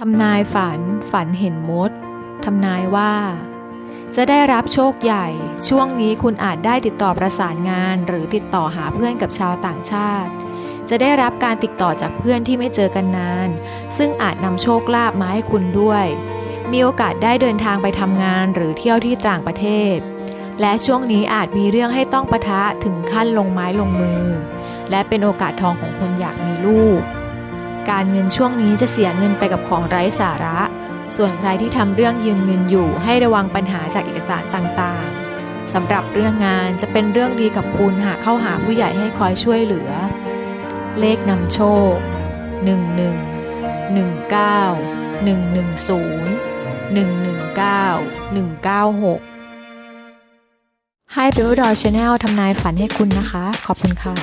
ทำนายฝันฝันเห็นมด ทำนายว่า จะได้รับโชคใหญ่ ช่วงนี้คุณอาจได้ติดต่อประสานงาน หรือติดต่อหาเพื่อนกับชาวต่างชาติ จะได้รับการติดต่อจากเพื่อนที่ไม่เจอกันนาน ซึ่งอาจนำโชคลาภมาให้คุณด้วย มีโอกาสได้เดินทางไปทำงานหรือเที่ยวที่ต่างประเทศ และช่วงนี้อาจมีเรื่องให้ต้องปะทะถึงขั้นลงไม้ลงมือ และเป็นโอกาสทองของคนอยากมีลูก การเงินช่วงนี้จะเสียเงินไปกับของไร้สาระ ส่วนใครที่ทำเรื่องยืมเงินอยู่ให้ระวังปัญหาจากเอกสารต่างๆสำหรับเรื่องงานจะเป็นเรื่องดีกับคุณหากเข้าหาผู้ใหญ่ให้คอยช่วยเหลือ เลขนำโชค 11 19 110 119 196ให้เบลดอชแนลทำนายฝันให้คุณนะคะ ขอบคุณค่ะ